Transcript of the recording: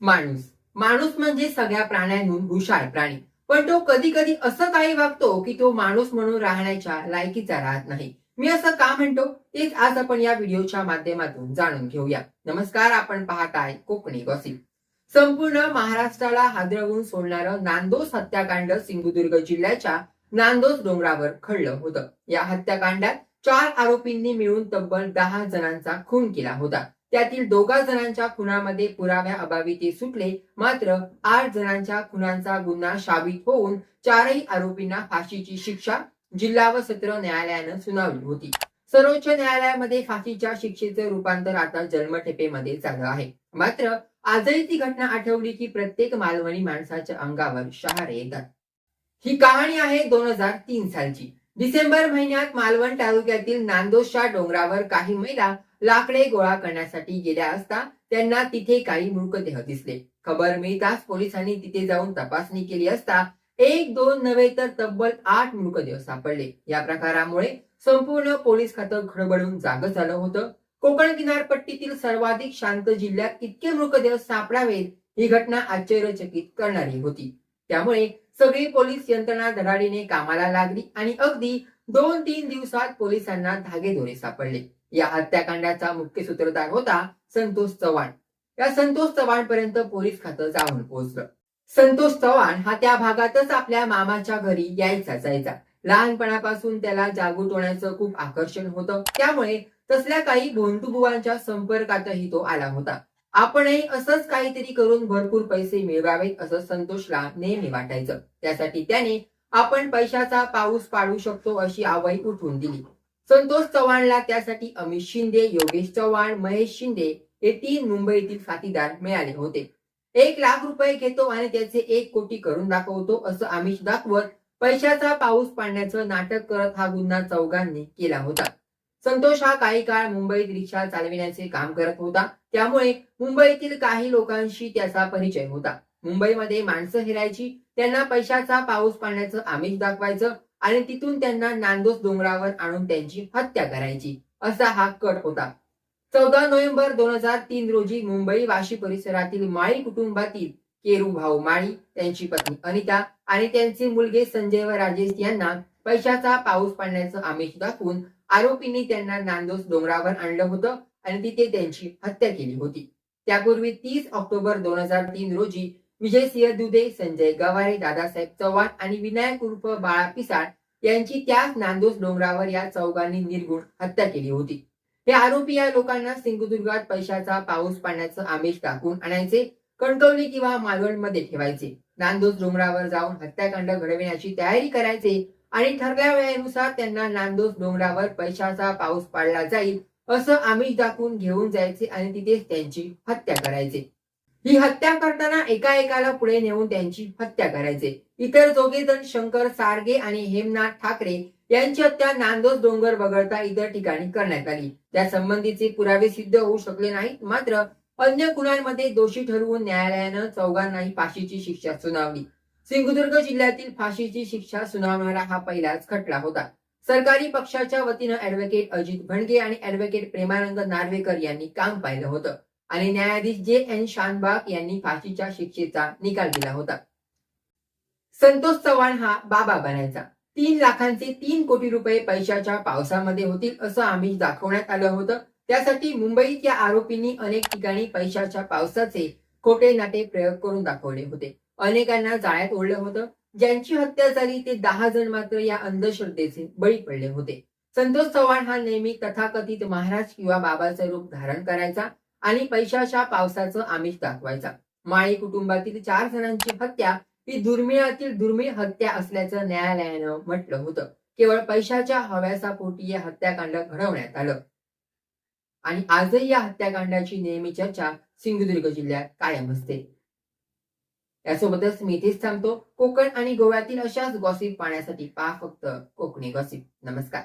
माणूस. माणूस म्हणजे सगळ्या प्राण्यांहून हुशार प्राणी. पण तो कधी कधी असं काही वागतो की तो माणूस म्हणून राहण्याच्या लायकीचा राहत नाही. मी असं का म्हणतो? तेच आज आपण या व्हिडिओच्या माध्यमातून जाणून घेऊया. नमस्कार आपण पाहताय कोकणी गॉसिप. संपूर्ण महाराष्ट्राला हादरवून सोडणारं नांदोस हत्याकांड सिंधुदुर्ग जिल्ह्याच्या नांदोस डोंगरावर खडलं होतं. या हत्याकांडात चार आरोपींनी मिळून तब्बल दहा जणांचा खून केला होता. त्यातील दोघा जणांच्या खुनामध्ये पुराव्या अभावी ते सुटले मात्र आठ जणांच्या खुनांचा गुन्हा साबित होऊन चारही आरोपींना फाशीची शिक्षा जिल्हा व सत्र न्यायालयानं सुनावली होती. सर्वोच्च न्यायालयामध्ये फाशीच्या शिक्षेचं रूपांतर आता जन्मठेपेमध्ये झालं आहे. मात्र आजही ती घटना आठवली की प्रत्येक मालवणी माणसाच्या अंगावर शहारे येतात. ही कहाणी आहे दोन हजार तीन सालची. डिसेंबर महिन्यात मालवण तालुक्यातील नांदोशच्या डोंगरावर काही महिला लाकडे गोळा करण्यासाठी गेल्या असता त्यांना तिथे काही मृतदेह दिसले. खबर मिळताच पोलिसांनी तिथे जाऊन तपासणी केली असता एक दोन नव्हे तर तब्बल आठ मृतदेह सापडले. या प्रकारामुळे संपूर्ण पोलीस खातं खडबडून जागं झालं होतं. कोकण किनारपट्टीतील सर्वाधिक शांत जिल्ह्यात इतके मृतदेह सापडावेत ही घटना आश्चर्यचकित करणारी होती. त्यामुळे सगळी पोलीस यंत्रणा धडाडीने कामाला लागली आणि अगदी दोन तीन दिवसात पोलिसांना धागेदोरे सापडले. या हत्याकांडाचा मुख्य सूत्रधार होता संतोष चव्हाण. या संतोष चव्हाण पर्यंत पोलीस खातं जाऊन पोहोचलं. संतोष चव्हाण हा त्या भागातच आपल्या मामाच्या घरी यायचा जायचा. लहानपणापासून त्याला जागूटोण्याचं खूप आकर्षण होतं. त्यामुळे तसल्या काही भोंदूबुवांच्या संपर्कातही तो आला होता. आपणही असंच काहीतरी करून भरपूर पैसे मिळवावेत असं संतोषला नेहमी वाटायचं. त्यासाठी त्याने आपण पैशाचा पाऊस पाडू शकतो अशी आवई उठवून दिली. संतोष चव्हाणला त्यासाठी अमित शिंदे योगेश चव्हाण महेश शिंदे हे तीन मुंबईतील साथीदार मिळाले होते. एक लाख रुपये घेतो आणि त्याचे एक कोटी करून दाखवतो असं आमिष दाखवत पैशाचा पाऊस पाडण्याचं नाटक करत हा गुन्हा चौघांनी केला होता. संतोष हा काही काळ मुंबईत रिक्षा चालविण्याचे काम करत होता. त्यामुळे मुंबईतील काही लोकांशी त्याचा परिचय होता. मुंबईमध्ये माणसं हिरायची त्यांना पैशाचा पाऊस पाडण्याचं आमिष दाखवायचं आणि तिथून त्यांना नांदोस डोंगरावर आणून त्यांची हत्या करायची. असा हा कट होता. चौदा नोव्हेंबर दोन हजार तीन रोजी मुंबई वाशी परिसरातील माळी कुटुंबातील केरू भाऊ माळी त्यांची पत्नी अनिता आणि त्यांचे मुलगे संजय व राजेश यांना पैशाचा पाऊस पाडण्याचं आमिष दाखवून आरोपींनी त्यांना नांदोस डोंगरावर आणलं होतं आणि तिथे त्यांची हत्या केली होती. त्यापूर्वी तीस ऑक्टोबर दोन हजार तीन रोजी विजय सिंह दुधे संजय गवारे दादासाहेब चव्हाण आणि विनायक उर्फ बाळा पिसाळ यांची त्याच नांदोस डोंगरावर या चौघांनी निर्गुण हत्या केली होती. हे आरोपी या लोकांना सिंधुदुर्गात पैशाचा पाऊस पाण्याचं आमिष दाखवून आणायचे कणकवली किंवा मालवणमध्ये ठेवायचे. नांदोस डोंगरावर जाऊन हत्याकांड घडविण्याची तयारी करायचे आणि ठरल्या वेळेनुसार त्यांना नांदोस डोंगरावर पैशाचा पाऊस पाडला जाईल असं आमिष दाखवून घेऊन जायचे आणि तिथेच त्यांची हत्या करायचे. ही हत्या करताना एका एकाला पुढे नेऊन त्यांची हत्या करायचे. इतर दोघे जण शंकर सारगे आणि हेमनाथ ठाकरे यांची हत्या नांदोस डोंगर वगळता इतर ठिकाणी करण्यात आली. त्या संबंधीचे पुरावे सिद्ध होऊ शकले नाहीत मात्र अन्य गुन्ह्यांमध्ये दोषी ठरवून न्यायालयानं चौघांनाही फाशीची शिक्षा सुनावली. सिंधुदुर्ग जिल्ह्यातील फाशीची शिक्षा सुनावणारा हा पहिलाच खटला होता. सरकारी पक्षाच्या वतीनं ऍडव्होकेट अजित भणगे आणि ऍडव्होकेट प्रेमानंद नार्वेकर यांनी काम पाहिलं होतं. आणि न्यायाधीश जे एन शानबाग यांनी फाशीच्या शिक्षेचा निकाल दिला होता. संतोष चव्हाण हा बाबा बनायचा. तीन लाखांचे तीन कोटी रुपये पैशाच्या पावसामध्ये होतील असं आम्ही दाखवण्यात आलं होतं. त्यासाठी मुंबईत या आरोपींनी अनेक ठिकाणी पैशाच्या पावसाचे खोटे नाटे प्रयोग करून दाखवले होते. अनेकांना जाळ्यात ओढलं होतं. ज्यांची हत्या झाली ते दहा जण मात्र या अंधश्रद्धेचे बळी पडले होते. संतोष चव्हाण हा नेहमी तथाकथित महाराज किंवा बाबाचं रूप धारण करायचा. आणि पैशाच्या पावसाचं आमिष दाखवायचा. माळी कुटुंबातील चार जणांची हत्या ही दुर्मिळातील दुर्मिळ हत्या असल्याचं न्यायालयानं म्हटलं होतं. केवळ पैशाच्या हव्यासापोटी या हत्याकांड घडवण्यात आलं. आणि आजही या हत्याकांडाची नेहमी चर्चा सिंधुदुर्ग जिल्ह्यात कायम असते. यासोबतच मी इथेच थांबतो. कोकण आणि गोव्यातील अशाच गॉसिप पाहण्यासाठी पहा फक्त कोकणी गॉसिप नमस्कार.